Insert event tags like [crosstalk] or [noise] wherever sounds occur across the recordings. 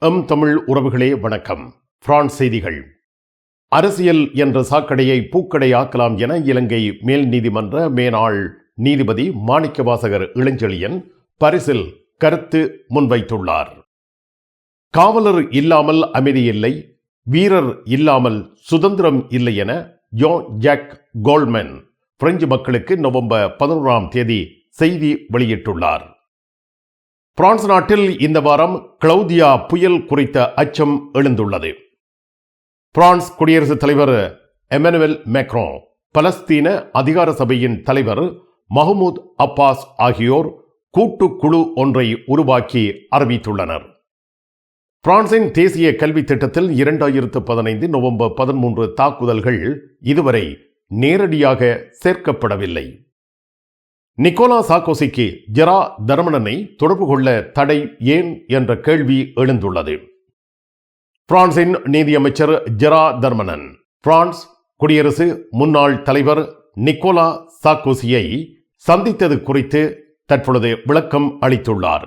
M Tamil உறவுகளே வணக்கம். France செய்திகள். அரசியல் என்ற சாக்கடையை பூக்கடையாக்கலாம் என இலங்கை மேல் நீதிமன்ற மேனாள் நீதிபதி மாணிக்கவாசகர் இளஞ்செழியன் பரிசில் கருத்து முன்வைத்துள்ளார். காவலர் இல்லாமல் அமைதி இல்லை வீரர் இல்லாமல் சுதந்திரம் இல்லை என ஜோ ஜாக் கோல்மென் பிரெஞ்சு மக்களுக்கு நவம்பர் பதினோராம் தேதி செய்தி வெளியிட்டுள்ளார். பிரான்ஸ் நாட்டில் இந்த வாரம் கிளவுதியா புயல் குறித்த அச்சம் எழுந்துள்ளது. பிரான்ஸ் குடியரசுத் தலைவர் எமனுவல் மேக்ரோ பலஸ்தீன அதிகார சபையின் தலைவர் மஹமூத் அப்பாஸ் ஆகியோர் கூட்டுக்குழு ஒன்றை உருவாக்கி அறிவித்துள்ளனர். பிரான்சின் தேசிய கல்வி திட்டத்தில் இரண்டாயிரத்து பதினைந்து நவம்பர் பதிமூன்று தாக்குதல்கள் இதுவரை நேரடியாக சேர்க்கப்படவில்லை. நிக்கோலா சாக்கோசிக்கு ஜெரா தர்மனனை தொடர்பு கொள்ள தடை ஏன் என்ற கேள்வி எழுந்துள்ளது. பிரான்சின் நீதியமைச்சர் ஜெரா தர்மனன் பிரான்ஸ் குடியரசு முன்னாள் தலைவர் நிக்கோலா சாக்கோசியை சந்தித்தது குறித்து தற்பொழுது விளக்கம் அளித்துள்ளார்.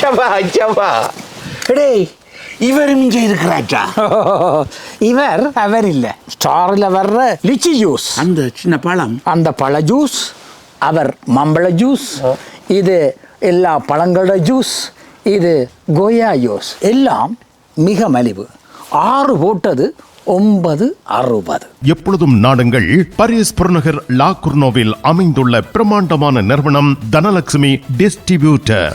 ஜபா ஜபா டேய் இவரும் இங்கே இருக்கிறாச்சா [laughs] இவர் அவர் இல்ல. ஸ்டாரில் வர்ற லிச்சி ஜூஸ். அந்த சின்ன பழம். அந்த பழ ஜூஸ் அவர் மம்பள ஜூஸ் இது எல்லா பழங்களோட ஜூஸ் இது கோயா ஜூஸ். எல்லாம் மிக மலிவு. ஆறு போட்டது ஒன்பது அறுபது. எப்பொழுதும் நாடுங்கள் பாரிஸ் புறநகர் லா குர்னோவில் அமைந்துள்ள பிரம்மாண்டமான நிறுவனம் தனலட்சுமி டிஸ்ட்ரிபியூட்டர்.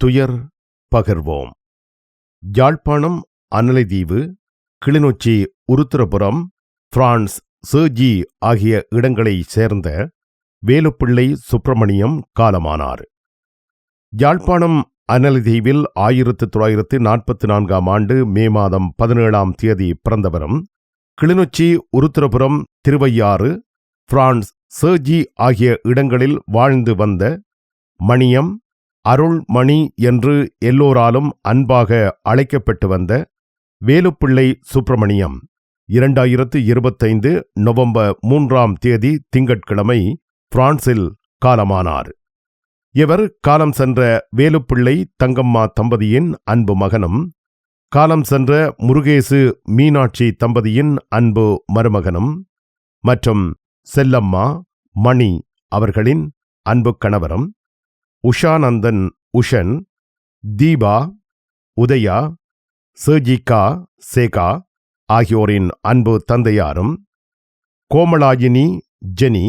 துயர் பகர்வோம். யாழ்ப்பாணம் அனலைதீவு கிளிநொச்சி உருத்திரபுரம் பிரான்ஸ் சேர்ஜி ஆகிய இடங்களைச் சேர்ந்த வேலுப்பிள்ளை சுப்பிரமணியம் காலமானார். யாழ்ப்பாணம் அன்னலிதீவில் ஆயிரத்து தொள்ளாயிரத்து நாற்பத்தி நான்காம் ஆண்டு மே மாதம் பதினேழாம் தேதி பிறந்தவரும் கிளிநொச்சி உருத்திரபுரம் திருவையாறு பிரான்ஸ் சேர்ஜி ஆகிய இடங்களில் வாழ்ந்து வந்த மணியம் அருள்மணி என்று எல்லோராலும் அன்பாக அழைக்கப்பட்டு வந்த வேலுப்பிள்ளை சுப்பிரமணியம் இரண்டாயிரத்து இருபத்தைந்து நவம்பர் மூன்றாம் தேதி திங்கட்கிழமை பிரான்சில் காலமானார். இவர் காலம் சென்ற வேலுப்பிள்ளை தங்கம்மா தம்பதியின் அன்பு மகனும் காலம் சென்ற முருகேசு மீனாட்சி தம்பதியின் அன்பு மருமகனும் மற்றும் செல்லம்மா மணி அவர்களின் அன்பு கணவரும் உஷானந்தன் உஷன் தீபா உதயா சேஜிகா சேகா ஆகியோரின் அன்பு தந்தையாரும் கோமலாயினி ஜெனி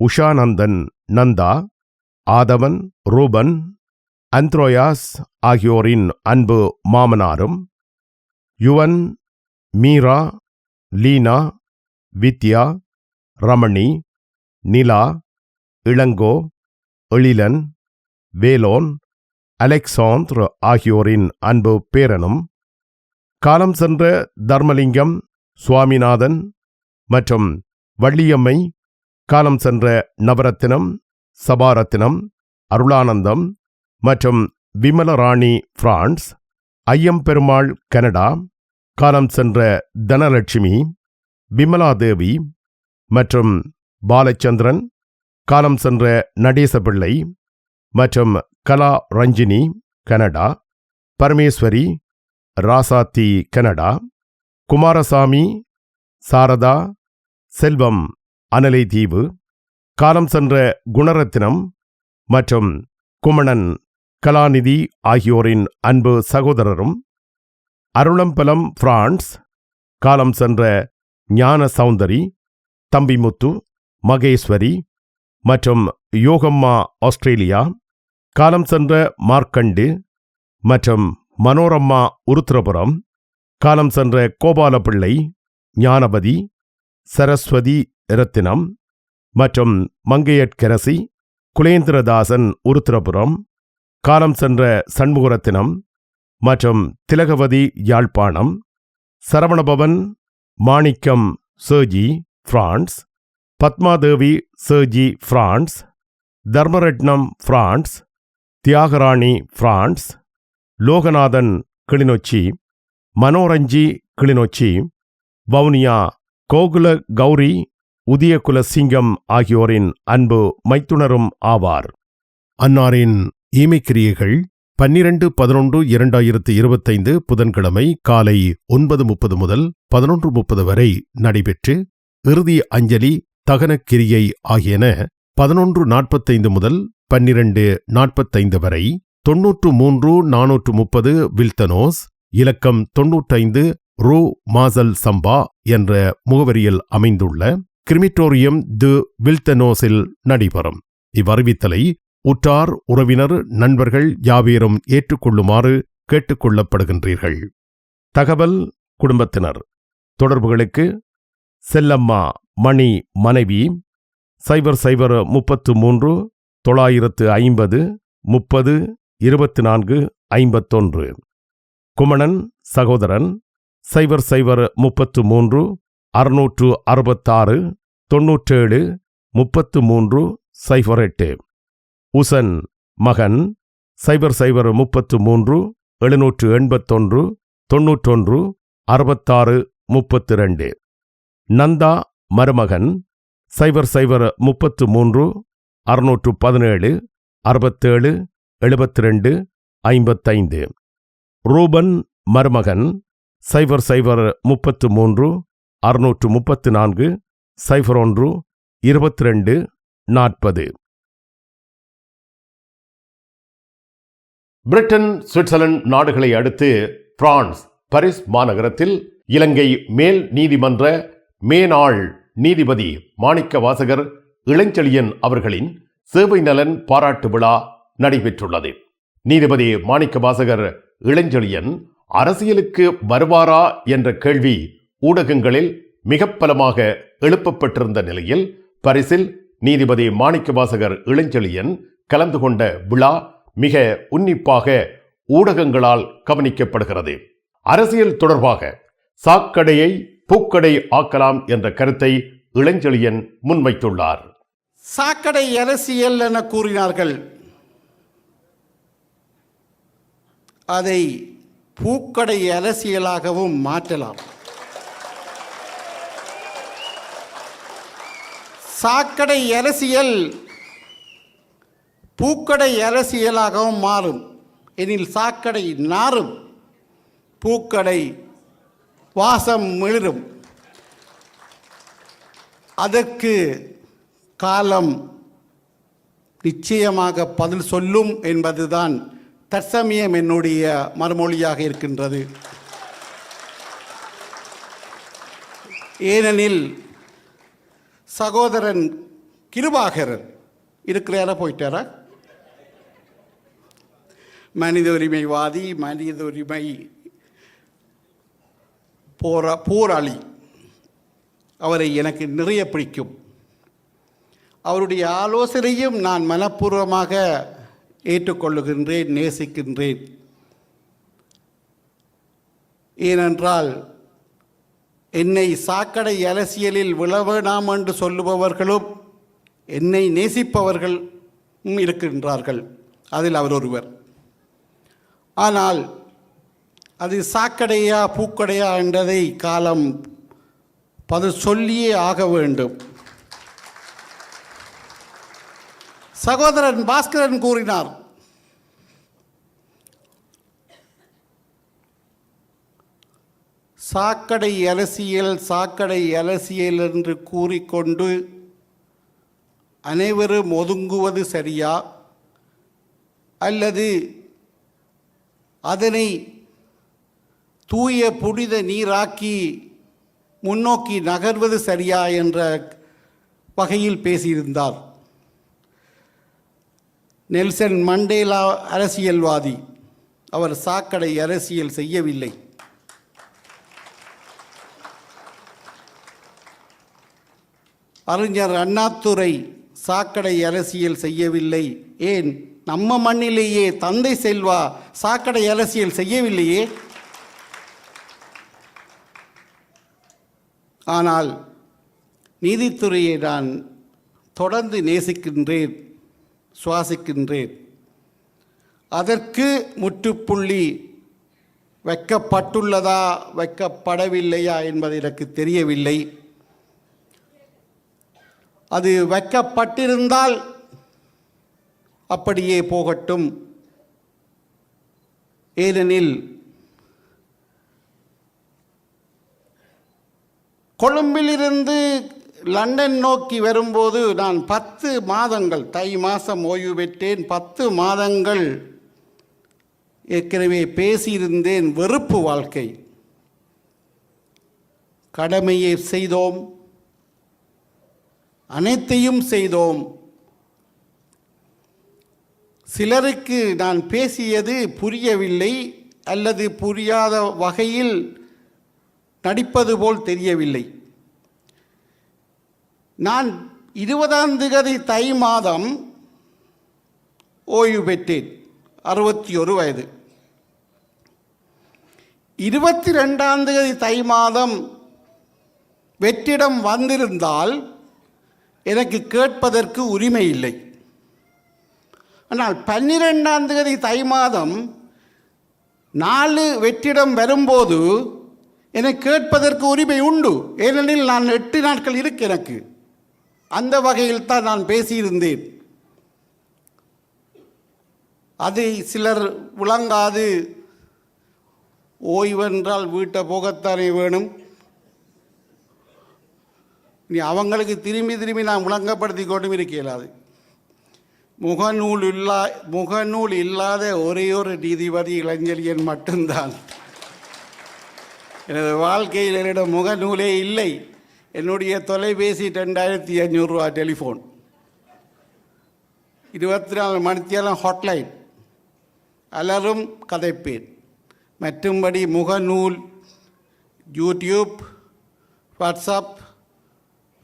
உஷானந்தன் நந்தா ஆதவன் ரூபன் அந்த்ரோயாஸ் ஆகியோரின் அன்பு மாமனாரும் யுவன் மீரா லீனா வித்யா ரமணி நிலா இளங்கோ எழிலன் வேலோன் அலெக்சாந்திர ஆகியோரின் அன்பு பேரனும் காலம் சென்ற தர்மலிங்கம் சுவாமிநாதன் மற்றும் வள்ளியம்மை காலம் சென்ற நவரத்தினம் சபாரத்தினம் அருளானந்தம் மற்றும் விமலராணி பிரான்ஸ் ஐயம்பெருமாள் கனடா காலம் சென்ற தனலட்சுமி விமலாதேவி மற்றும் பாலச்சந்திரன் காலம் சென்ற நடேசபிள்ளை மற்றும் கலா ரஞ்சினி கனடா. பரமேஸ்வரி ராசாத்தி கனடா. குமாரசாமி சாரதா. செல்வம் அனலை தீவு காலம் சென்ற குணரத்தினம் மற்றும் குமணன் கலாநிதி ஆகியோரின் அன்பு சகோதரரும். அருளம்பலம் பிரான்ஸ். காலம் சென்ற ஞான சௌந்தரி தம்பிமுத்து மகேஸ்வரி மற்றும் யோகம்மா ஆஸ்திரேலியா. காலம் சென்ற மார்க்கண்டு மற்றும் மனோரம்மா உருத்திரபுரம் காலம் சென்ற கோபாலபிள்ளை ஞானபதி சரஸ்வதி ரத்தினம் மற்றும் மங்கையட்கரசி குலேந்திரதாசன் உருத்திரபுரம் காலம் சென்ற சண்முகரத்தினம் மற்றும் Thilagavathi Jaffna Saravanabavan Manickam Cergy France Pathmadevi Cergy France Tharmaratnam France Thiyagarani France. Loganathan Kilinochchi. Manoranji Kilinochchi. Vavuniya Gokula Gowri Udayakulasingam ஆகியோரின் அன்பு மைத்துணரும் ஆவார். அன்னாரின் ஈமைக்கிரியைகள் பன்னிரண்டு பதினொன்று இரண்டாயிரத்து இருபத்தைந்து புதன்கிழமை காலை ஒன்பது முப்பது முதல் பதினொன்று முப்பது வரை நடைபெற்று இறுதி அஞ்சலி தகனக் கிரியை ஆகியன பதினொன்று நாற்பத்தைந்து முதல் பன்னிரண்டு நாற்பத்தைந்து வரை தொன்னூற்று மூன்று நானூற்று முப்பது வில்தனோஸ் இலக்கம் தொன்னூற்றைந்து ரூ. மாசல் சம்பா என்ற முகவரியில் அமைந்துள்ள கிரிமிட்டோரியம் து வில்தனோஸில் நடைபெறும். இவ்வறிவித்தலை உற்றார் உறவினர் நண்பர்கள் யாவேரும் ஏற்றுக்கொள்ளுமாறு கேட்டுக்கொள்ளப்படுகின்றீர்கள். தகவல் குடும்பத்தினர். தொடர்புகளுக்கு செல்லம்மா மணி மனைவி சைபர் சைபர் முப்பத்து மூன்று தொள்ளாயிரத்து ஐம்பது முப்பது இருபத்தி நான்கு ஐம்பத்தொன்று. குமணன் சகோதரன் சைவர் சைவர் முப்பத்து மூன்று அறுநூற்று அறுபத்தாறு தொன்னூற்றேழு முப்பத்து மூன்று சைபர் எட்டு உசன் மகன் சைபர் சைபர் முப்பத்து மூன்று எழுநூற்று எண்பத்தொன்று தொன்னூற்றொன்று அறுபத்தாறு முப்பத்து ரெண்டு நந்தா மருமகன் சைபர் சைபர் முப்பத்து மூன்று அறுநூற்று பதினேழு அறுபத்தேழு எழுபத்தி ரெண்டு ஐம்பத்தைந்து. ரூபன் மருமகன் சைபர் சைபர் முப்பத்து மூன்று அறுநூற்று முப்பத்து நான்கு சைபர் ஒன்று இருபத்தி ரெண்டு நாற்பது. பிரிட்டன் சுவிட்சர்லாந்து நாடுகளை அடுத்து பிரான்ஸ் பரிஸ் மாநகரத்தில் இலங்கை மேல் நீதிமன்ற மேனாள் நீதிபதி மாணிக்க வாசகர் இளஞ்செழியன் அவர்களின் சேவை நலன் பாராட்டு விழா நடைபெற்றுள்ளது. நீதிபதி மாணிக்க வாசகர் இளஞ்செழியன் அரசியலுக்கு வருவாரா? என்ற கேள்வி ஊடகங்களில் மிக பலமாக எழுப்பப்பட்டிருந்த நிலையில் பரிசில் நீதிபதி மாணிக்க வாசகர் இளஞ்செழியன் கலந்து கொண்ட விழா மிக உன்னிப்பாக ஊடகங்களால் கவனிக்கப்படுகிறது. அரசியல் தொடர்பாக சாக்கடையை பூக்கடை ஆக்கலாம் என்ற கருத்தை இளஞ்செழியன் முன்வைத்துள்ளார். சாக்கடை அரசியல் என கூறினார்கள். அதை பூக்கடை அரசியலாகவும் மாற்றலாம். சாக்கடை அரசியல் பூக்கடை அரசியலாகவும் மாறும். எனில் சாக்கடை நாறும் பூக்கடை வாசம் மிளிரும். அதற்கு காலம் நிச்சயமாக பதில் சொல்லும் என்பதுதான் தற்சமயம் என்னுடைய மறுமொழியாக இருக்கின்றது. ஏனெனில் சகோதரன் கிருபாகரன் இருக்கிறாரா போயிட்டாரா? மனித உரிமைவாதி மனித உரிமை போரா போராளி. அவரை எனக்கு நிறைய பிடிக்கும். அவருடைய ஆலோசனையும் நான் மனப்பூர்வமாக ஏற்றுக்கொள்ளுகின்றேன் நேசிக்கின்றேன். ஏனென்றால் என்னை சாக்கடை அரசியலில் விழ வேண்டாம் என்று சொல்லுபவர்களும் என்னை நேசிப்பவர்களும் இருக்கின்றார்கள். அதில் அவர் ஒருவர். ஆனால் அது சாக்கடையா பூக்கடையா என்றதை காலம் பது சொல்லியே ஆக வேண்டும். சகோதரன் பாஸ்கரன் கூறினார். சாக்கடை அரசியல் சாக்கடை அரசியல் என்று கூறிக்கொண்டு அனைவரும் ஒதுங்குவது சரியா? அல்லது அதனை தூய புனித நீராக்கி முன்னோக்கி நகர்வது சரியா என்ற வகையில் பேசியிருந்தார். நெல்சன் மண்டேலா அரசியல்வாதி. அவர் சாக்கடை அரசியல் செய்யவில்லை. அறிஞர் அண்ணாத்துறை சாக்கடை அரசியல் செய்யவில்லை. ஏன்? நம்ம மண்ணிலேயே தந்தை செல்வா சாக்கடை அரசியல் செய்யவில்லையே? ஆனால் நீதித்துறையை நான் தொடர்ந்து நேசிக்கின்றேன். சுவாசிக்கின்றேன். அதற்கு முற்றுப்புள்ளி வைக்கப்பட்டுள்ளதா வைக்கப்படவில்லையா என்பது எனக்கு தெரியவில்லை. அது வைக்கப்பட்டிருந்தால் அப்படியே போகட்டும். ஏனெனில் கொழும்பிலிருந்து லண்டன் நோக்கி வரும்போது நான் பத்து மாதங்கள் தை மாதம் ஓய்வு பெற்றேன். பத்து மாதங்கள் ஏற்கனவே பேசியிருந்தேன் வெறுப்பு வாழ்க்கை. கடமையை செய்தோம். அனைத்தையும் செய்தோம். சிலருக்கு நான் பேசியது புரியவில்லை அல்லது புரியாத வகையில் நடிப்பது போல் தெரியவில்லை. நான் இருபதாம் திகதி தை மாதம் ஓய்வு பெற்றேன். அறுபத்தி ஒரு வயது. இருபத்தி ரெண்டாம் தேதி தை மாதம் வெற்றிடம் வந்திருந்தால் எனக்கு கேட்பதற்கு உரிமை இல்லை. ஆனால் பன்னிரெண்டாம் தேதி தை மாதம் நாலு வெற்றிடம் வரும்போது எனக்கு கேட்பதற்கு உரிமை உண்டு. ஏனெனில் நான் எட்டு நாட்கள் இருக்கு எனக்கு. அந்த வகையில் தான் நான் பேசியிருந்தேன். அதை சிலர் விளங்காது. ஓய்வென்றால் வீட்டை போகத்தானே வேணும். நீ அவங்களுக்கு திரும்பி திரும்பி நான் விளங்கப்படுத்தி கொண்டும் இருக்க இயலாது முகநூல் இல்லா முகநூல் இல்லாத ஒரே ஒரு நீதிபதி இளைஞரியன் மட்டும்தான். எனது வாழ்க்கையில் என்னிடம் முகநூலே இல்லை. என்னுடைய தொலைபேசி ரெண்டாயிரத்தி அஞ்சூறுரூவா டெலிஃபோன். இருபத்தி நாலு மணித்தியாலம் ஹாட்லைன். அலரும் கதைப்பேன். மற்றும்படி முகநூல் யூடியூப் வாட்ஸ்அப்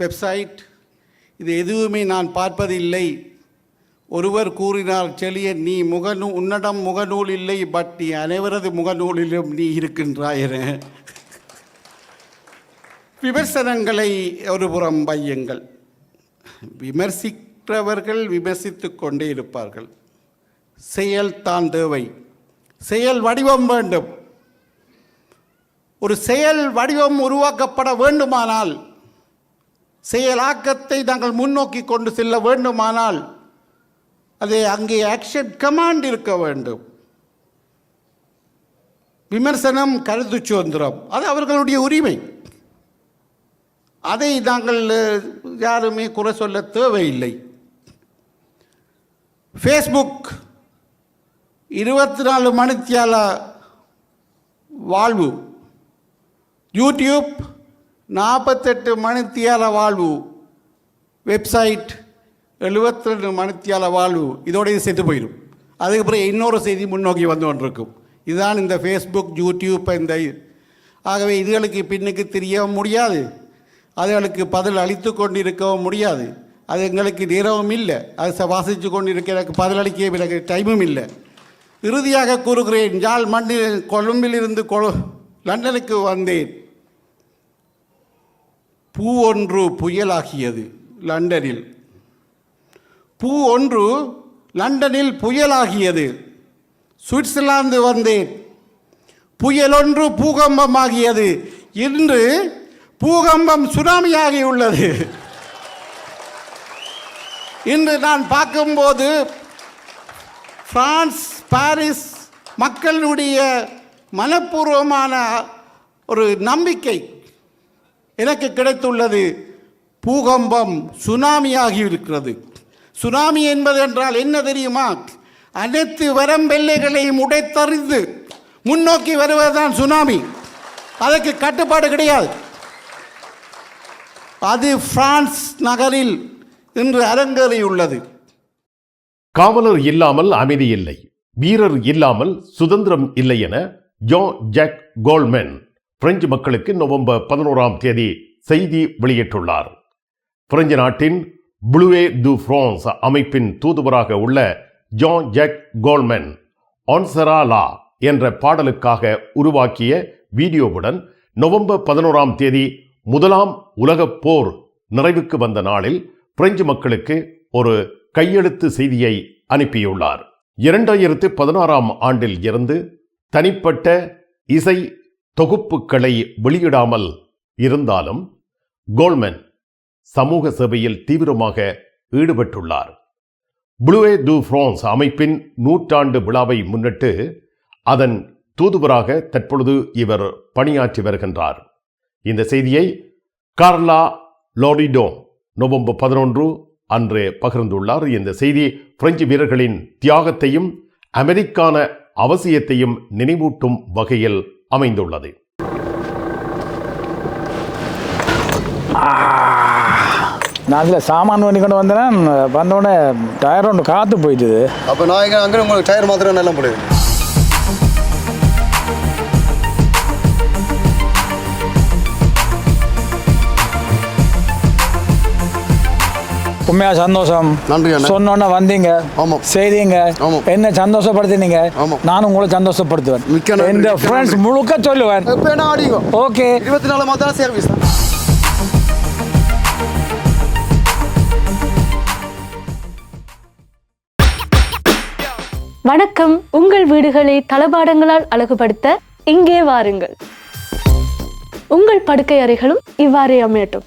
வெப்சைட் இது எதுவுமே நான் பார்ப்பதில்லை. ஒருவர் கூறினார் செழியன் நீ முகநூ உன்னிடம் முகநூல் இல்லை பட் நீ அனைவரது முகநூலிலும் நீ இருக்கின்றாய் என விமர்சனங்களை ஒருபுறம் வையுங்கள். விமர்சிக்கிறவர்கள் விமர்சித்து கொண்டே இருப்பார்கள். செயல் தான் தேவை. செயல் வடிவம் வேண்டும். ஒரு செயல் வடிவம் உருவாக்கப்பட வேண்டுமானால் செயலாக்கத்தை நாங்கள் முன்னோக்கி கொண்டு செல்ல வேண்டுமானால் அது அங்கே ஆக்ஷன் கமாண்ட் இருக்க வேண்டும். விமர்சனம் கருத்து சுதந்திரம். அது அவர்களுடைய உரிமை. அதை நாங்கள் யாருமே குறை சொல்ல தேவையில்லை. ஃபேஸ்புக் இருபத்தி நாலு மணித்தியால வாழ்வு. யூடியூப் நாற்பத்தெட்டு மணித்தியால வாழ்வு. வெப்சைட் எழுபத்தி ரெண்டு மணித்தியால வாழ்வு. இதோடய இது செத்து போயிடும். அதுக்கப்புறம் இன்னொரு செய்தி முன்னோக்கி வந்து கொண்டிருக்கும். இதுதான் இந்த ஃபேஸ்புக் யூடியூப் இந்த ஆகவே இதுகளுக்கு பின்னுக்கு தெரியவும் முடியாது. அதுகளுக்கு பதில் அளித்து கொண்டிருக்கவும் முடியாது. அது எங்களுக்கு நேரமும் இல்லை. அது ச- வாசித்து கொண்டிருக்க எனக்கு பதிலளிக்க எனக்கு டைமும் இல்லை. இறுதியாக கூறுகிறேன் யாழ் மண்ணில் கொழும்பிலிருந்து கொழு லண்டனுக்கு வந்தேன். பூ ஒன்று புயலாகியது லண்டனில். பூ ஒன்று லண்டனில் புயலாகியது. சுவிட்சர்லாந்து வந்தேன். புயலொன்று பூகம்பமாகியது. இன்று பூகம்பம் சுனாமியாகியுள்ளது இன்று நான் பார்க்கும்போது பிரான்ஸ் பாரிஸ் மக்களுடைய மனப்பூர்வமான ஒரு நம்பிக்கை எனக்கு கிடைத்துள்ளது. பூகம்பம் சுனாமியாகி இருக்கிறது. சுனாமி என்பது என்றால் என்ன தெரியுமா? அனைத்து வரம்பெல்லைகளையும் உடைத்தறிந்து முன்னோக்கி வருவதுதான் சுனாமி. அதற்கு கட்டுப்பாடு கிடையாது. அது பிரான்ஸ் நகரில் இன்று அரங்கேறியுள்ளது. காவலர் இல்லாமல் அமைதி இல்லை. வீரர் இல்லாமல் சுதந்திரம் இல்லை என ஜோ ஜாக் கோல்மென் பிரெஞ்சு மக்களுக்கு நவம்பர் பதினோராம் தேதி செய்தி வெளியிட்டுள்ளார். பிரெஞ்சு நாட்டின் புளுவே து பிரான்ஸ் அமைப்பின் தூதுவராக உள்ள ஜோ ஜாக் கோல்மென் ஆன்சராலா என்ற பாடலுக்காக உருவாக்கிய வீடியோவுடன் நவம்பர் பதினோராம் தேதி முதலாம் உலகப் போர் நிறைவுக்கு வந்த நாளில் பிரெஞ்சு மக்களுக்கு ஒரு கையெழுத்து செய்தியை அனுப்பியுள்ளார். இரண்டாயிரத்து பதினாறாம் ஆண்டில் இருந்து தனிப்பட்ட இசை தொகுப்புகளை வெளியிடாமல் இருந்தாலும் கோல்மன் சமூக சேவையில் தீவிரமாக ஈடுபட்டுள்ளார். புளுவே டு பிரான்ஸ் அமைப்பின் நூற்றாண்டு விழாவை முன்னிட்டு அதன் தூதுவராக தற்பொழுது இவர் பணியாற்றி வருகின்றார். இந்த செய்தியை கார்லா லோரிடோ நவம்பர் பதினொன்று அன்று பகிர்ந்துள்ளார். இந்த செய்தி பிரெஞ்சு வீரர்களின் தியாகத்தையும் அமெரிக்கான அவசியத்தையும் நினைவூட்டும் வகையில் அமைந்துள்ளது. நான் அதில் சாமான் பண்ணி கொண்டு வந்தேன் வந்தோடனே டயர் ஒன்று காற்று போயிட்டுது. அப்போ நான் இங்கே அங்கே உங்களுக்கு டயர் மாத்திரம் நல்லா போடுவேன். உண்மையா சந்தோஷம். நன்றி அண்ணா. சொன்னோன்னே வந்தீங்க. ஆமாம். செய்தீங்க. என்ன சந்தோஷப்படுத்தினீங்க. நானும் உங்களை சந்தோஷப்படுத்துவேன். இந்த ஃப்ரெண்ட்ஸ். முழுக்க சொல்லுவேன். இப்போ என்ன ஆடிங்க ஓகே. இருபத்தி நாலு மாதம் சர்வீஸ் வணக்கம். உங்கள் வீடுகளை தளபாடங்களால் அழகுபடுத்த இங்கே வாருங்கள். உங்கள் படுக்கை அறைகளும் இவ்வாறே அமையட்டும்.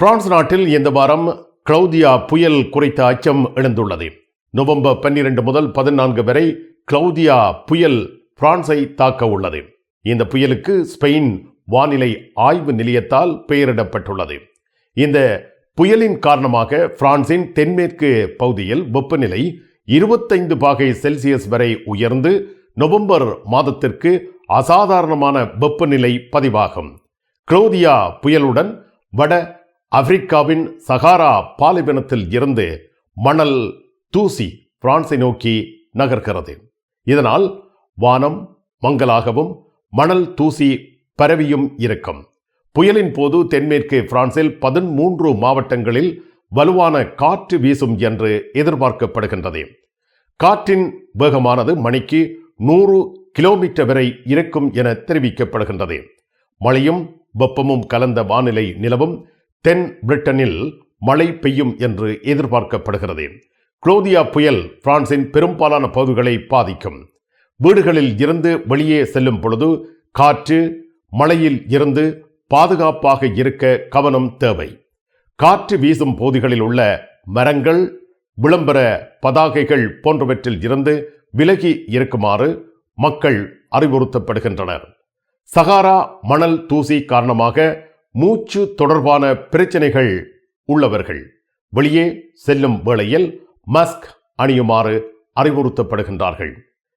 பிரான்ஸ் நாட்டில் இந்த வாரம் கிளவுதியா புயல் குறித்த அச்சம் எழுந்துள்ளது. நவம்பர் பன்னிரண்டு முதல் பதினான்கு வரை கிளவுதியா புயல் பிரான்ஸை தாக்க உள்ளது. இந்த புயலுக்கு ஸ்பெயின் வானிலை ஆய்வு நிலையத்தால் பெயரிடப்பட்டுள்ளது. இந்த புயலின் காரணமாக பிரான்சின் தென்மேற்கு பகுதியில் வெப்பநிலை இருபத்தைந்து பாகை செல்சியஸ் வரை உயர்ந்து நவம்பர் மாதத்திற்கு அசாதாரணமான வெப்பநிலை பதிவாகும். குளோதியா புயலுடன் வட ஆப்பிரிக்காவின் சகாரா பாலைவனத்தில் இருந்து மணல் தூசி பிரான்ஸை நோக்கி நகர்கிறது. இதனால் வானம் மங்கலாகவும் மணல் தூசி பரவியும் இருக்கும். புயலின் போது தென்மேற்கு பிரான்சில் பதிமூன்று மாவட்டங்களில் வலுவான காற்று வீசும் என்று எதிர்பார்க்கப்படுகின்றது. காற்றின் வேகமானது மணிக்கு நூறு கிலோமீட்டர் வரை இருக்கும் என தெரிவிக்கப்படுகின்றது. மழையும் வெப்பமும் கலந்த வானிலை நிலவும் தென் பிரிட்டனில் மழை பெய்யும் என்று எதிர்பார்க்கப்படுகிறது. குளோதியா புயல் பிரான்சின் பெரும்பாலான பகுதிகளை பாதிக்கும். வீடுகளில் இருந்து வெளியே செல்லும் பொழுது காற்று மழையில் இருந்து பாதுகாப்பாக இருக்க கவனம் தேவை. காற்று வீசும் பகுதிகளில் உள்ள மரங்கள் விளம்பர பதாகைகள் போன்றவற்றில் இருந்து விலகி இருக்குமாறு மக்கள் அறிவுறுத்தப்படுகின்றனர். சகாரா மணல் தூசி காரணமாக மூச்சு தொடர்பான பிரச்சனைகள் உள்ளவர்கள். வெளியே செல்லும் வேளையில் மஸ்க் அணியுமாறு அறிவுறுத்தப்படுகின்றார்கள்.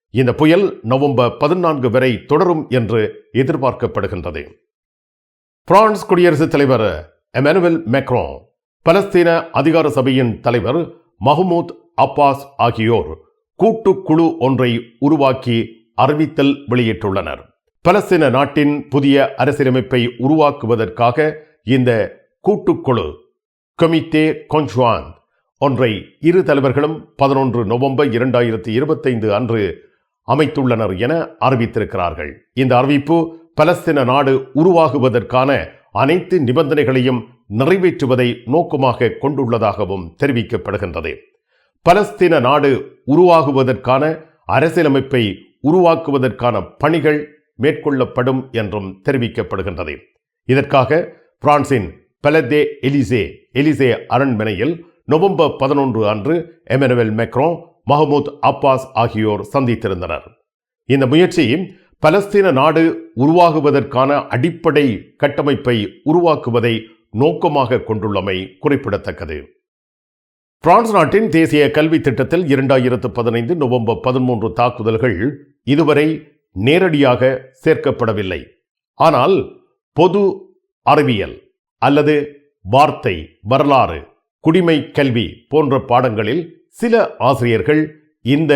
இந்த புயல் நவம்பர் பதினான்கு வரை தொடரும் என்று எதிர்பார்க்கப்படுகின்றது. பிரான்ஸ் குடியரசுத் தலைவர் எமனுவல் மேக்ரோ பலஸ்தீன அதிகார சபையின் தலைவர் மஹமூத் அப்பாஸ் ஆகியோர் கூட்டுக்குழு ஒன்றை உருவாக்கி அறிவித்தல் வெளியிட்டுள்ளனர். பலஸ்தீன நாட்டின் புதிய அரசியலமைப்பை உருவாக்குவதற்காக இந்த கூட்டுக்குழு கமித்தே கொஞ்சுவான் ஒன்றை இரு தலைவர்களும் பதினொன்று நவம்பர் இரண்டாயிரத்தி இருபத்தைந்து அன்று அமைத்துள்ளனர் என அறிவித்திருக்கிறார்கள். இந்த அறிவிப்பு பலஸ்தீன நாடு உருவாகுவதற்கான அனைத்து நிபந்தனைகளையும் நிறைவேற்றுவதை நோக்கமாக கொண்டுள்ளதாகவும் தெரிவிக்கப்படுகின்றது. பலஸ்தீன நாடு உருவாகுவதற்கான அரசியலமைப்பை உருவாக்குவதற்கான பணிகள் மேற்கொள்ளப்படும் என்றும் தெரிவிக்கப்படுகின்றது. இதற்காக பிரான்சின் பலதே எலிசே எலிசே அரண்மனையில் நவம்பர் பதினொன்று அன்று எமனுவல் மெக்ரோ மஹமூத் அப்பாஸ் ஆகியோர் சந்தித்திருந்தனர். இந்த முயற்சி பலஸ்தீன நாடு உருவாகுவதற்கான அடிப்படை கட்டமைப்பை உருவாக்குவதை நோக்கமாக கொண்டுள்ளமை குறிப்பிடத்தக்கது. பிரான்ஸ் நாட்டின் தேசிய கல்வி திட்டத்தில் இரண்டாயிரத்து பதினைந்து நவம்பர் பதிமூன்று தாக்குதல்கள் இதுவரை நேரடியாக சேர்க்கப்படவில்லை. ஆனால் பொது அறிவியல் அல்லது வார்த்தை வரலாறு குடிமை கல்வி போன்ற பாடங்களில் சில ஆசிரியர்கள் இந்த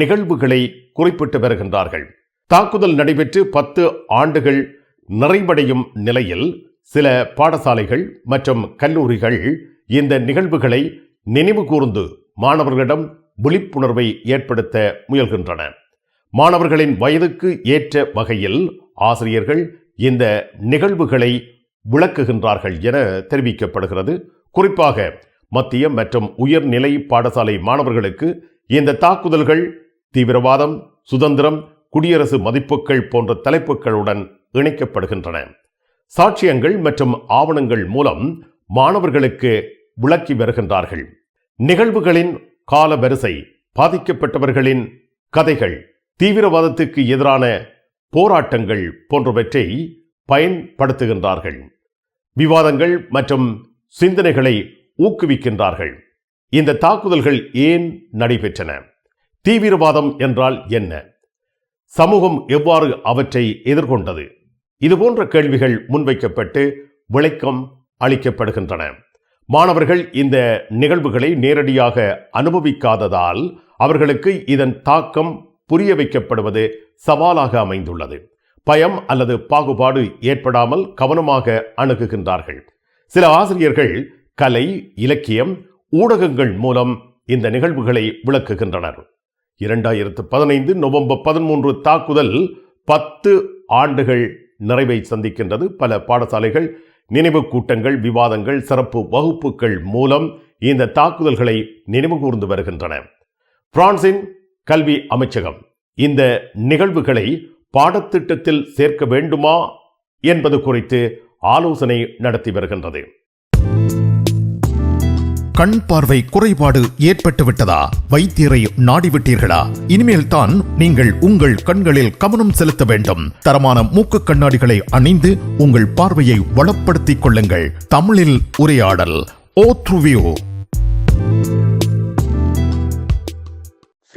நிகழ்வுகளை குறிப்பிட்டு வருகின்றார்கள். தாக்குதல் நடைபெற்று பத்து ஆண்டுகள் நிறைவடையும் நிலையில் சில பாடசாலைகள் மற்றும் கல்லூரிகள் இந்த நிகழ்வுகளை நினைவு கூர்ந்து மாணவர்களிடம் விழிப்புணர்வை ஏற்படுத்த முயல்கின்றன. மாணவர்களின் வயதுக்கு ஏற்ற வகையில் ஆசிரியர்கள் இந்த நிகழ்வுகளை விளக்குகின்றார்கள் என தெரிவிக்கப்படுகிறது. குறிப்பாக மத்திய மற்றும் உயர்நிலை பாடசாலை மாணவர்களுக்கு இந்த தாக்குதல்கள் தீவிரவாதம் சுதந்திரம் குடியரசு மதிப்புகள் போன்ற தலைப்புகளுடன் இணைக்கப்படுகின்றன. சாட்சியங்கள் மற்றும் ஆவணங்கள் மூலம் மாணவர்களுக்கு விளக்கி வருகின்றார்கள். நிகழ்வுகளின் கால வரிசை பாதிக்கப்பட்டவர்களின் கதைகள் தீவிரவாதத்துக்கு எதிரான போராட்டங்கள் போன்றவற்றை பயன்படுத்துகின்றார்கள். விவாதங்கள் மற்றும் சிந்தனைகளை ஊக்குவிக்கின்றார்கள். இந்த தாக்குதல்கள் ஏன் நடைபெற்றன? தீவிரவாதம் என்றால் என்ன? சமூகம் எவ்வாறு அவற்றை எதிர்கொண்டது? இதுபோன்ற கேள்விகள் முன்வைக்கப்பட்டு விளக்கம் அளிக்கப்படுகின்றன. மாணவர்கள் இந்த நிகழ்வுகளை நேரடியாக அனுபவிக்காததால் அவர்களுக்கு இதன் தாக்கம் புரிய வைக்கப்படுவது சவாலாக அமைந்துள்ளது. பயம் அல்லது பாகுபாடு ஏற்படாமல் கவனமாக அணுகுகின்றார்கள். சில ஆசிரியர்கள் கலை இலக்கியம் ஊடகங்கள் மூலம் இந்த நிகழ்வுகளை விளக்குகின்றனர். இரண்டாயிரத்து பதினைந்து நவம்பர் பதிமூன்று தாக்குதல் பத்து ஆண்டுகள் நிறைவை சந்திக்கின்றது. பல பாடசாலைகள் நினைவு கூட்டங்கள் விவாதங்கள் சிறப்பு வகுப்புகள் மூலம் இந்த தாக்குதல்களை நினைவு கூர்ந்து வருகின்றன. பிரான்சின் கல்வி அமைச்சகம் இந்த நிகழ்வுகளை பாடத்திட்டத்தில் சேர்க்க வேண்டுமா என்பது குறித்து ஆலோசனை நடத்தி வருகின்றது. கண் பார்வை குறைபாடு ஏற்பட்டு விட்டதா? வைத்தியரை நாடிவிட்டீர்களா இனிமேல் தான் நீங்கள் உங்கள் கண்களில் கவனம் செலுத்த வேண்டும். தரமான மூக்கு கண்ணாடிகளை அணிந்து உங்கள் பார்வையை வளப்படுத்திக் கொள்ளுங்கள். தமிழில் உரையாடல் ஓ த்ருவியோ.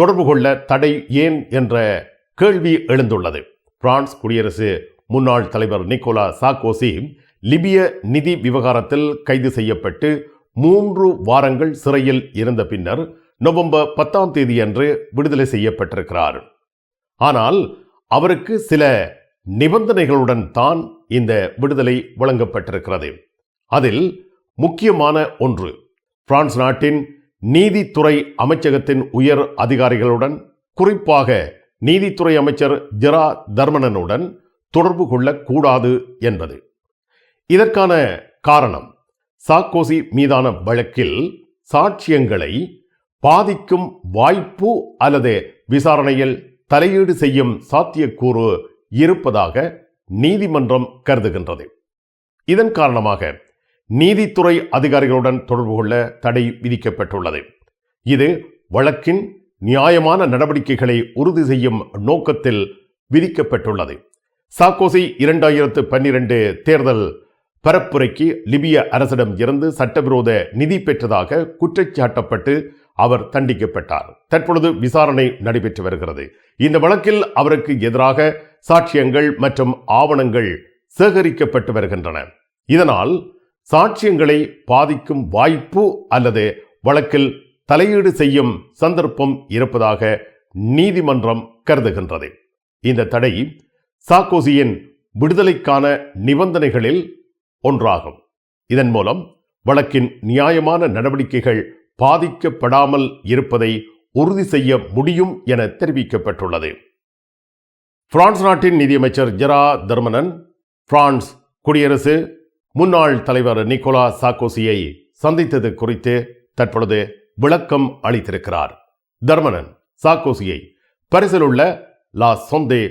தொடர்பு கொள்ள தடை ஏன் என்ற கேள்வி எழுந்துள்ளது. பிரான்ஸ் குடியரசு முன்னாள் தலைவர் நிக்கோலா சாக்கோசி லிபிய நிதி விவகாரத்தில் கைது செய்யப்பட்டு மூன்று வாரங்கள் சிறையில் இருந்த பின்னர் நவம்பர் பத்தாம் தேதியன்று விடுதலை செய்யப்பட்டிருக்கிறார். ஆனால் அவருக்கு சில நிபந்தனைகளுடன் தான் இந்த விடுதலை வழங்கப்பட்டிருக்கிறது. அதில் முக்கியமான ஒன்று பிரான்ஸ் நாட்டின் நீதித்துறை அமைச்சகத்தின் உயர் அதிகாரிகளுடன் குறிப்பாக நீதித்துறை அமைச்சர் ஜெரா தர்மனனுடன் தொடர்பு கொள்ளக்கூடாது என்பது. இதற்கான காரணம் சாக்கோசி மீதான வழக்கில் சாட்சியங்களை பாதிக்கும் வாய்ப்பு அல்லது விசாரணையில் தலையீடு செய்யும் சாத்தியக்கூறு இருப்பதாக நீதிமன்றம் கருதுகின்றது. இதன் காரணமாக நீதித்துறை அதிகாரிகளுடன் தொடர்பு கொள்ள தடை விதிக்கப்பட்டுள்ளது. இது வழக்கின் நியாயமான நடவடிக்கைகளை உறுதி செய்யும் நோக்கத்தில் விதிக்கப்பட்டுள்ளது. சாக்கோசி இரண்டாயிரத்து பன்னிரண்டு தேர்தல் பரப்புரைக்கு லிபிய அரசிடம் இருந்து சட்டவிரோத நிதி பெற்றதாக குற்றச்சாட்டப்பட்டு அவர் தண்டிக்கப்பட்டார். தற்பொழுது விசாரணை நடைபெற்று வருகிறது. இந்த வழக்கில் அவருக்கு எதிராக சாட்சியங்கள் மற்றும் ஆவணங்கள் சேகரிக்கப்பட்டு வருகின்றன. இதனால் சாட்சியங்களை பாதிக்கும் வாய்ப்பு அல்லது வழக்கில் தலையீடு செய்யும் சந்தர்ப்பம் இருப்பதாக நீதிமன்றம் கருதுகின்றது. இந்த தடை சாக்கோசியின் விடுதலைக்கான நிபந்தனைகளில் ஒன்றாகும். இதன் மூலம் வழக்கின் நியாயமான நடவடிக்கைகள் பாதிக்கப்படாமல் இருப்பதை உறுதி செய்ய முடியும் என தெரிவிக்கப்பட்டுள்ளது. பிரான்ஸ் நாட்டின் நிதியமைச்சர் ஜெரா தர்மனன் பிரான்ஸ் குடியரசு முன்னாள் தலைவர் நிக்கோலா சாக்கோசியை சந்தித்தது குறித்து தற்பொழுது விளக்கம் அளித்திருக்கிறார். தர்மனன் சாக்கோசியை பரிசில் உள்ள லா சொந்தே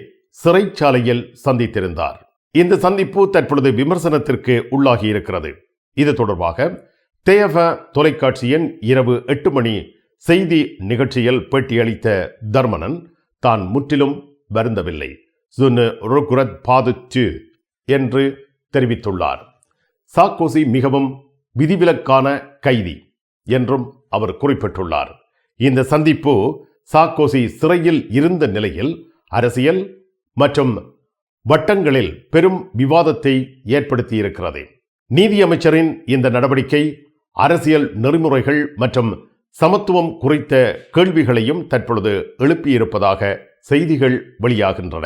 சிறைச்சாலையில் சந்தித்திருந்தார். இந்த சந்திப்பு தற்பொழுது விமர்சனத்திற்கு உள்ளாகி இருக்கிறது இது தொடர்பாக தேஃப தொலைக்காட்சியின் இரவு எட்டு மணி செய்தி நிகழ்ச்சியில் பேட்டியளித்த தர்மனன் தான் முற்றிலும் வருந்தவில்லை. சுன்னு ருக்குரத் பாதுச்சு என்று தெரிவித்துள்ளார். சாக்கோசி மிகவும் விதிவிலக்கான கைதி என்றும் அவர் குறிப்பிட்டுள்ளார். இந்த சந்திப்பு சாக்கோசி சிறையில் இருந்த நிலையில் அரசியல் மற்றும் வட்டங்களில் பெரும் விவாதத்தை ஏற்படுத்தியிருக்கிறது. நீதியமைச்சரின் இந்த நடவடிக்கை அரசியல் நெறிமுறைகள் மற்றும் சமத்துவம் குறித்த கேள்விகளையும் தற்பொழுது எழுப்பியிருப்பதாக செய்திகள் வெளியாகின்றன.